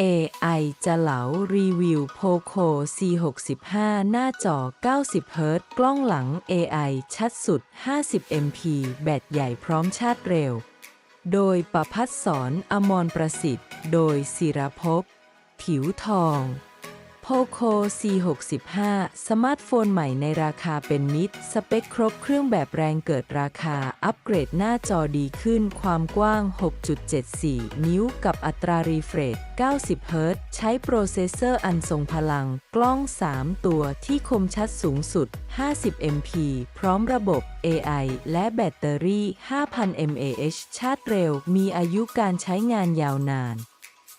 AI จะเหลารีวิว Poco C65 หน้าจอ 90 Hz กล้องหลัง AI ชัดสุด 50 MP แบตใหญ่พร้อมชาร์จเร็ว โดยประพัฒสอนอมรประสิทธิ์ โดยศิรภพผิวทอง Poco C65 สมาร์ทโฟนใหม่ในราคาเป็นมิตรสเปคครบเครื่องแบบแรงเกิดราคา อัปเกรดหน้าจอดีขึ้น ความกว้าง 6.74 นิ้วกับอัตรารีเฟรช 90 เฮิรตซ์ใช้โปรเซสเซอร์อันทรงพลัง กล้อง 3 ตัวที่คมชัดสูงสุด 50 MP พร้อมระบบ AI และแบตเตอรี่ 5,000 mAh ชาร์จเร็ว มีอายุการใช้งานยาวนาน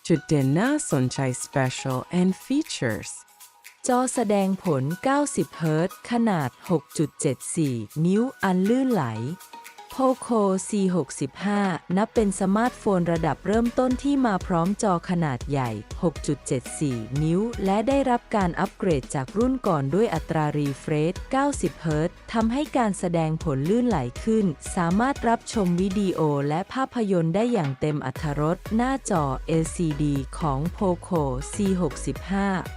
จุดเด่นน่าสนใจ Special and Features จอแสดงผล 90 เฮิรตซ์ขนาด 6.74 นิ้วอันลื่นไหล Poco C65 นับเป็นสมาร์ทโฟนระดับเริ่มต้นที่มาพร้อมจอขนาดใหญ่ 6.74 นิ้ว และได้รับการอัปเกรดจากรุ่นก่อนด้วยอัตรารีเฟรช 90 เฮิรตซ์ทำให้การแสดงผลลื่นไหลขึ้น สามารถรับชมวิดีโอและภาพยนตร์ได้อย่างเต็มอรรถรสหน้าจอ LCD ของ Poco C65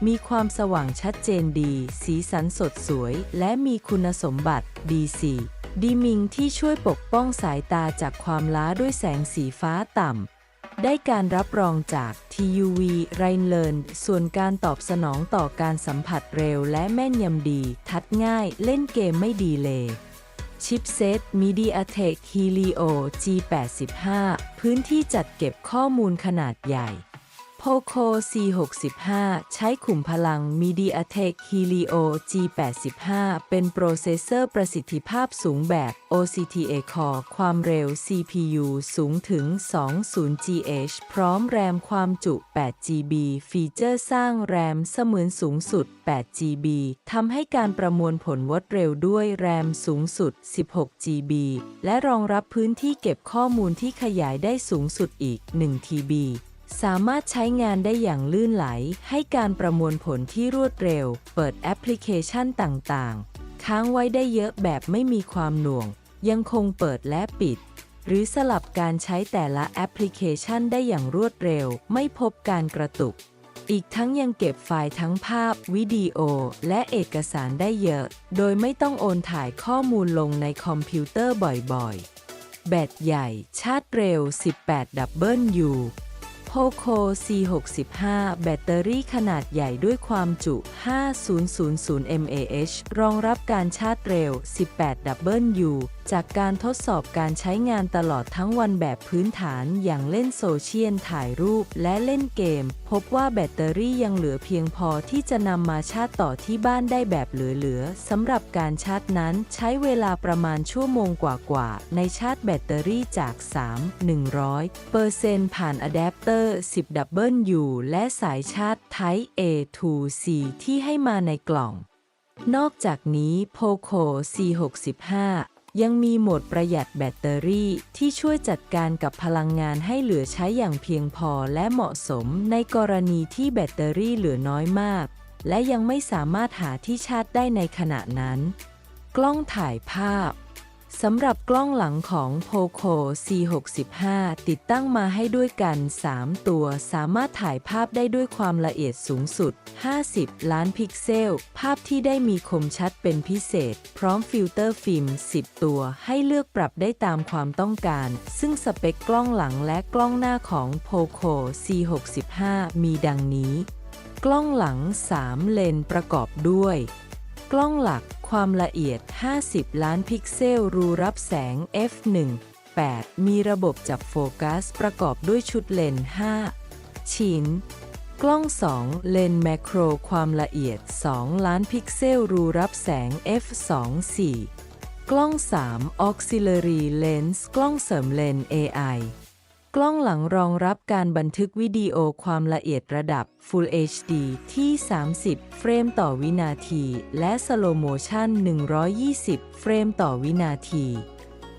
มีความสว่างชัดเจนดี สีสันสดสวย และมีคุณสมบัติ D4 ดีมิงที่ช่วยปกป้องสายตาจากความล้าด้วยแสงสีฟ้าต่ำ ได้การรับรองจาก TUV r a i n l e a r n ส่วนการตอบสนองต่อการสัมผัสเร็วและแม่นยำดี ทัดง่ายเล่นเกมไม่ดีเลย ชิปเซต MediaTek Helio G85 พื้นที่จัดเก็บข้อมูลขนาดใหญ่ Poco C65 ใช้ขุมพลัง MediaTek Helio G85 เป็นโปรเซสเซอร์ประสิทธิภาพสูงแบบ OCTA Core ความเร็ว CPU สูงถึง 20 GH พร้อมแรมความจุ 8 GB ฟีเจอร์สร้างแรมเสมือนสูงสุด 8 GB ทำให้การประมวลผลวัดเร็วด้วยแรมสูงสุด 16 GB และรองรับพื้นที่เก็บข้อมูลที่ขยายได้สูงสุดอีก 1 TB สามารถใช้งานได้อย่างลื่นไหล ให้การประมวลผลที่รวดเร็ว เปิดแอปพลิเคชันต่างๆ ค้างไว้ได้เยอะแบบไม่มีความหน่วง ยังคงเปิดและปิด หรือสลับการใช้แต่ละแอปพลิเคชันได้อย่างรวดเร็ว ไม่พบการกระตุก อีกทั้งยังเก็บไฟล์ทั้งภาพ วิดีโอ และเอกสารได้เยอะ โดยไม่ต้องโอนถ่ายข้อมูลลงในคอมพิวเตอร์บ่อยๆ แบตใหญ่ ชาร์จเร็ว 18ดั บเบิลยู Poco C65 แบตเตอรี่ขนาดใหญ่ด้วยความจุ 5000 mAh รองรับการชาร์จเร็ว 18 W จากการทดสอบการใช้งานตลอดทั้งวันแบบพื้นฐานอย่างเล่นโซเชียลถ่ายรูปและเล่นเกมพบว่าแบตเตอรี่ยังเหลือเพียงพอที่จะนำมาชาร์จต่อที่บ้านได้แบบเหลือๆสำหรับการชาร์จนั้นใช้เวลาประมาณชั่วโมงกว่าๆในชาร์จแบตเตอรี่จาก 3 100เปอร์เซ็นต์ผ่านอะแดปเตอร์ 10 W และสายชาร์จ Type A to C ที่ให้มาในกล่อง นอกจากนี้ Poco C65 ยังมีโหมดประหยัดแบตเตอรี่ที่ช่วยจัดการกับพลังงานให้เหลือใช้อย่างเพียงพอและเหมาะสมในกรณีที่แบตเตอรี่เหลือน้อยมาก และยังไม่สามารถหาที่ชาร์จได้ในขณะนั้น กล้องถ่ายภาพ สำหรับกล้องหลังของ Poco C65 ติดตั้งมาให้ด้วยกัน 3 ตัว สามารถถ่ายภาพได้ด้วยความละเอียดสูงสุด 50 ล้านพิกเซล ภาพที่ได้มีคมชัดเป็นพิเศษ พร้อมฟิลเตอร์ฟิล์ม 10 ตัว ให้เลือกปรับได้ตามความต้องการ ซึ่งสเปคกล้องหลังและกล้องหน้าของ Poco C65 มีดังนี้ กล้องหลัง 3 เลนประกอบด้วย กล้องหลัก ความละเอียด 50 ล้านพิกเซล รูรับแสง f1.8 มีระบบจับโฟกัสประกอบด้วยชุดเลนส์5 ชิ้น กล้อง 2 เลนส์แมโครความละเอียด 2 ล้านพิกเซล รูรับแสง f2.4 กล้อง 3 Auxiliary Lens กล้องเสริมเลนส์ AI กล้องหลังรองรับการบันทึกวิดีโอความละเอียดระดับ Full HD ที่ 30 เฟรมต่อวินาที และสโลโมชัน120 เฟรมต่อวินาที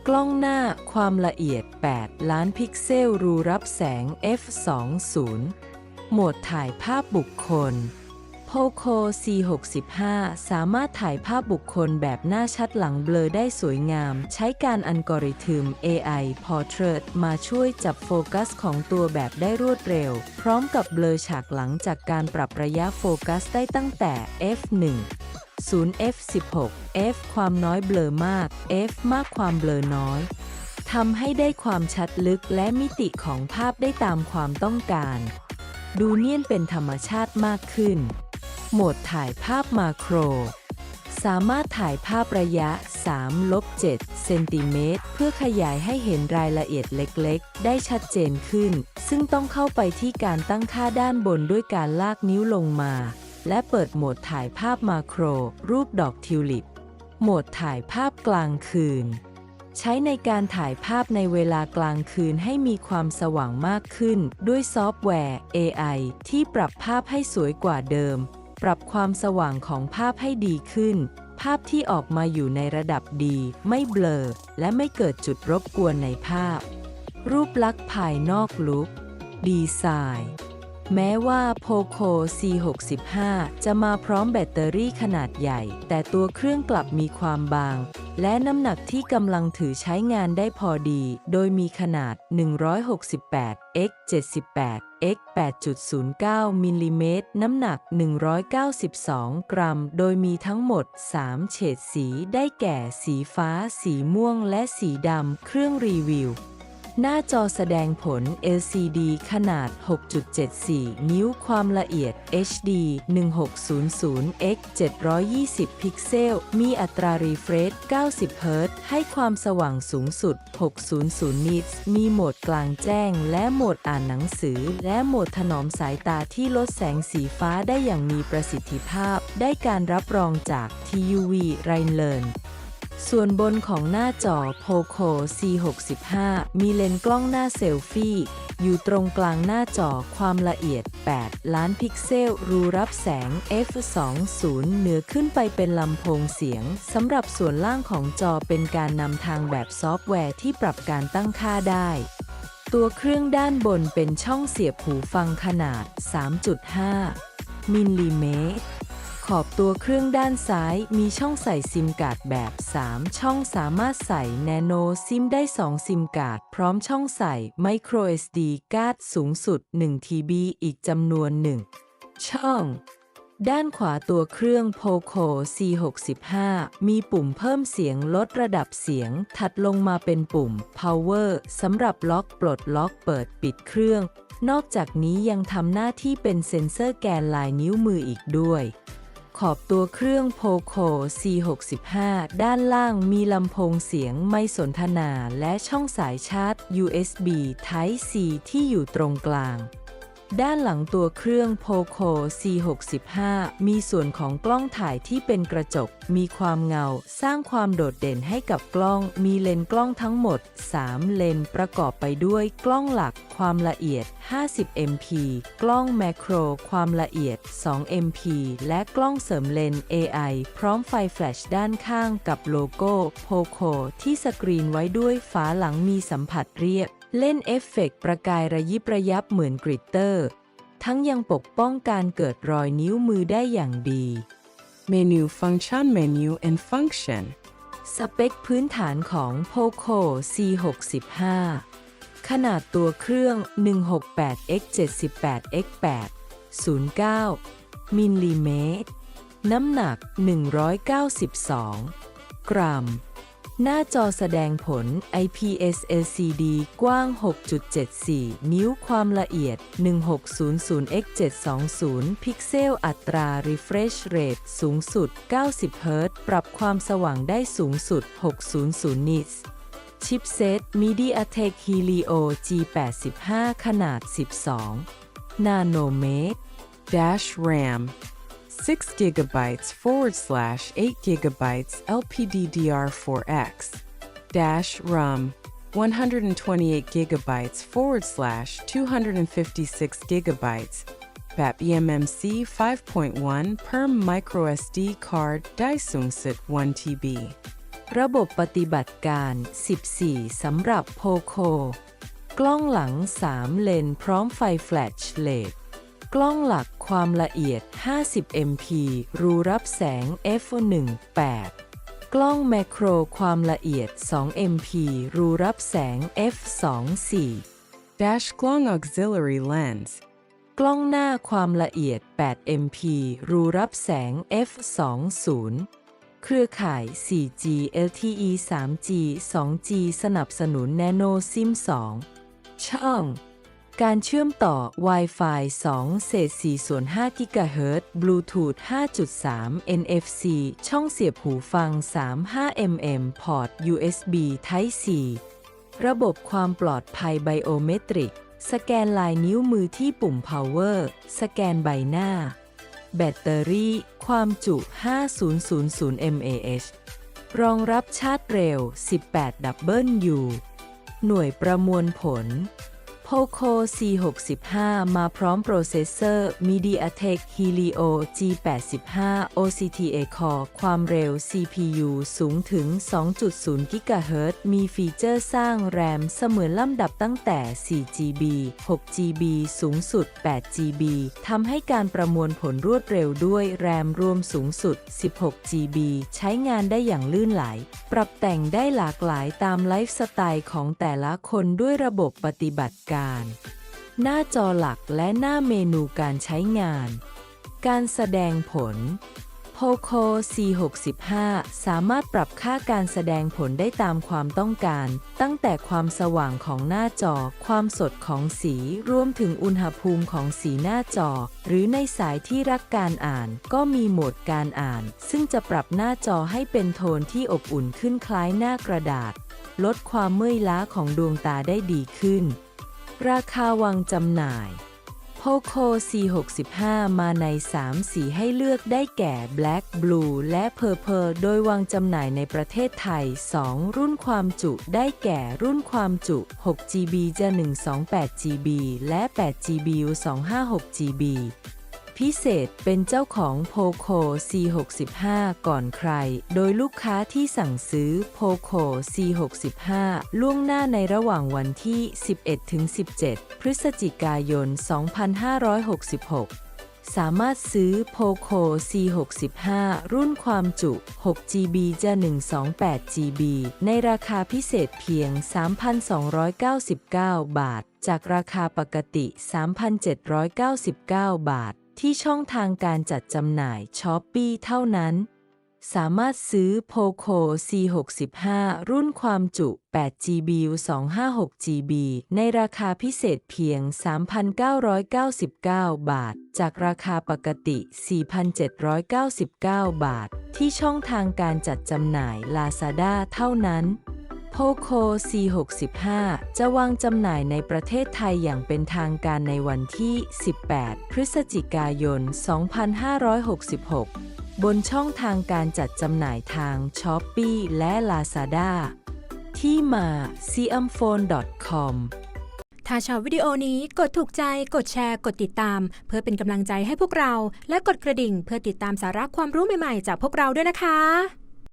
กล้องหน้าความละเอียด 8 ล้านพิกเซลรูรับแสง f2.0 โหมดถ่ายภาพบุคคล Poco C65 สามารถถ่ายภาพบุคคลแบบหน้าชัดหลังเบลอได้สวยงาม ใช้การอัลกอริทึม AI Portrait มาช่วยจับโฟกัสของตัวแบบได้รวดเร็ว พร้อมกับเบลอฉากหลังจากการปรับระยะโฟกัสได้ตั้งแต่ f1 0 f16 f ความน้อยเบลอมาก f มากความเบลอน้อยทำให้ได้ความชัดลึกและมิติของภาพได้ตามความต้องการ ดูเนียนเป็นธรรมชาติมากขึ้น โหมดถ่ายภาพมาโคร สามารถถ่ายภาพระยะ 3 ลบ 7 เซนติเมตร เพื่อขยายให้เห็นรายละเอียดเล็กๆ ได้ชัดเจนขึ้น ซึ่งต้องเข้าไปที่การตั้งค่าด้านบนด้วยการลากนิ้วลงมา และเปิดโหมดถ่ายภาพมาโคร รูปดอกทิวลิป โหมดถ่ายภาพกลางคืน ใช้ในการถ่ายภาพในเวลากลางคืนให้มีความสว่างมากขึ้น ด้วยซอฟต์แวร์ AI ที่ปรับภาพให้สวยกว่าเดิม ปรับความสว่างของภาพให้ดีขึ้น ภาพที่ออกมาอยู่ในระดับดี ไม่เบลอ และไม่เกิดจุดรบกวนในภาพ รูปลักษณ์ภายนอกลุกดีไซน์ แม้ว่า Poco C65 จะมาพร้อมแบตเตอรี่ขนาดใหญ่ แต่ตัวเครื่องกลับมีความบาง และน้ำหนักที่กำลังถือใช้งานได้พอดี โดยมีขนาด 168 x 78 x 8.09 มิลลิเมตร น้ำหนัก 192 กรัม โดยมีทั้งหมด 3 เฉดสีได้แก่สีฟ้า สีม่วง และสีดำ เครื่องรีวิว หน้าจอแสดงผล LCD ขนาด 6.74 นิ้วความละเอียด HD 1600 x 720 พิกเซล มีอัตรารีเฟรช 90 เฮิรตซ์ ให้ความสว่างสูงสุด 600นิตส์มีโหมดกลางแจ้ง และโหมดอ่านหนังสือ และโหมดถนอมสายตาที่ลดแสงสีฟ้าได้อย่างมีประสิทธิภาพ ได้การรับรองจาก TUV r h i n l e r n ส่วนบนของหน้าจอ Poco C65 มีเลนส์กล้องหน้าเซลฟี่ อยู่ตรงกลางหน้าจอความละเอียด 8 ล้านพิกเซล รูรับแสง f2.0 เหนือขึ้นไปเป็นลำโพงเสียง สำหรับส่วนล่างของจอเป็นการนำทางแบบซอฟต์แวร์ที่ปรับการตั้งค่าได้ ตัวเครื่องด้านบนเป็นช่องเสียบหูฟังขนาด 3.5 มิลลิเมตร ขอบตัวเครื่องด้านซ้ายมีช่องใส่ซิมการ์ดแบบ 3 ช่องสามารถใส่ Nano SIM ได้ 2 ซิมการ์ดพร้อมช่องใส่ Micro SD การ์ดสูงสุด 1 TB อีกจำนวนหนึ่งช่อง ด้านขวาตัวเครื่อง Poco C65 มีปุ่มเพิ่มเสียงลดระดับเสียง ถัดลงมาเป็นปุ่ม Power สำหรับล็อกปลดล็อกเปิดปิดเครื่อง นอกจากนี้ยังทำหน้าที่เป็นเซ็นเซอร์แกนลายนิ้วมืออีกด้วย ขอบตัวเครื่องโพโค C65 ด้านล่างมีลำโพงเสียงไม่สนทนาและช่องสายชาร์จ USB Type C ที่อยู่ตรงกลาง ด้านหลังตัวเครื่อง Poco C65 มีส่วนของกล้องถ่ายที่เป็นกระจก มีความเงา สร้างความโดดเด่นให้กับกล้อง มีเลนส์กล้องทั้งหมด 3 เลนส์ประกอบไปด้วยกล้องหลัก ความละเอียด 50 MP กล้องแมโคร ความละเอียด 2 MP และกล้องเสริมเลนส์ AI พร้อมไฟแฟลชด้านข้างกับโลโก้ Poco ที่สกรีนไว้ด้วยฝาหลังมีสัมผัสเรียบ เล่นเอฟเฟกต์ประกายระยิบระยับเหมือนกริตเตอร์ ทั้งยังปกป้องการเกิดรอยนิ้วมือได้อย่างดี Menu function menu and function สเปคพื้นฐานของ Poco C65 ขนาดตัวเครื่อง 168 x 78 x 8 09 มิลลิเมตร น้ำหนัก 192 กรัม หน้าจอแสดงผล IPS LCD กว้าง 6.74 นิ้วความละเอียด 1600 x 720พิกเซล อัตรา refresh rate สูงสุด 90เฮิรตซ์ปรับความสว่างได้สูงสุด 600นิตส์ชิปเซต MediaTek Helio G85 ขนาด 12 นาโนเมตร dash RAM 6 gigabytes forward slash 8 gigabytes LPDDR4X dash ROM 128 gigabytes forward slash 256 gigabytes BAP eMMC 5.1 per micro SD card Daisungsit 1 TB ระบบปฏิบัติการ 14 สำหรับ Poco กล้องหลัง 3 เลนพร้อมไฟแฟลชเลด กล้องหลักความละเอียด 50 MP รูรับแสง f1.8 กล้องแมโครความละเอียด 2 MP รูรับแสง f2.4 Dash Glong Auxiliary Lens. กล้องหน้าความละเอียด 8 MP รูรับแสง f2.0 เครือข่าย 4G LTE 3G 2G สนับสนุน Nano SIM 2 ช่อง การเชื่อมต่อ Wi-Fi 2 เศษ4ส่วน5 GHz Bluetooth 5.3 NFC ช่องเสียบหูฟัง 35 mm พอร์ต USB Type C ระบบความปลอดภัยไบโอเมตริก สแกนลายนิ้วมือที่ปุ่ม Power สแกนใบหน้า แบตเตอรี่ ความจุ 5000 mAh รองรับชาร์จเร็ว 18ดับเบิลยูหน่วยประมวลผล Poco C65 มาพร้อมโปรเซสเซอร์ MediaTek Helio G85 OCTA Core ความเร็ว CPU สูงถึง 2.0 GHz มีฟีเจอร์สร้างแรมเสมือนลำดับตั้งแต่ 4GB 6GB สูงสุด 8GB ทำให้การประมวลผลรวดเร็วด้วยแรมรวมสูงสุด 16GB ใช้งานได้อย่างลื่นไหล ปรับแต่งได้หลากหลายตามไลฟ์สไตล์ของแต่ละคนด้วยระบบปฏิบัติการหน้าจอหลักและหน้าเมนูการใช้งาน การแสดงผล Poco C65 สามารถปรับค่าการแสดงผลได้ตามความต้องการ ตั้งแต่ความสว่างของหน้าจอ ความสดของสี รวมถึงอุณหภูมิของสีหน้าจอ หรือในสายที่รักการอ่าน ก็มีโหมดการอ่าน ซึ่งจะปรับหน้าจอให้เป็นโทนที่อบอุ่นขึ้นคล้ายหน้ากระดาษ ลดความเมื่อยล้าของดวงตาได้ดีขึ้น ราคาวางจำหน่าย Poco C65 มาใน 3 สีให้เลือกได้แก่ Black Blue และ Purple โดยวางจำหน่ายในประเทศไทย 2 รุ่นความจุได้แก่รุ่นความจุ 6GB จะ 128GB และ 8GB 256GB พิเศษเป็นเจ้าของ Poco C65 ก่อนใคร โดยลูกค้าที่สั่งซื้อ Poco C65 ล่วงหน้าในระหว่างวันที่ 11-17 พฤศจิกายน 2566สามารถซื้อ Poco C65 รุ่นความจุ 6GB จะ 128GB ในราคาพิเศษเพียง 3,299 บาท จากราคาปกติ 3,799 บาท ที่ช่องทางการจัดจำหน่ายช้อปปีเท่านั้น สามารถซื้อ Poco C65 รุ่นความจุ 8GB 256GB ในราคาพิเศษเพียง 3,999 บาท จากราคาปกติ 4,799 บาท ที่ช่องทางการจัดจำหน่าย Lazada เท่านั้น Poco C65 จะวางจำหน่ายในประเทศไทยอย่างเป็นทางการในวันที่ 18 พฤศจิกายน 2566 บนช่องทางการจัดจำหน่ายทาง s h อ p e e และ Lazada ที่มา siamphone.com ถ้าชอบวิดีโอนี้กดถูกใจ กดแชร์ กดติดตาม เพื่อเป็นกำลังใจให้พวกเรา และกดกระดิ่งเพื่อติดตามสาระความรู้ใหม่ๆ จากพวกเราด้วยนะคะ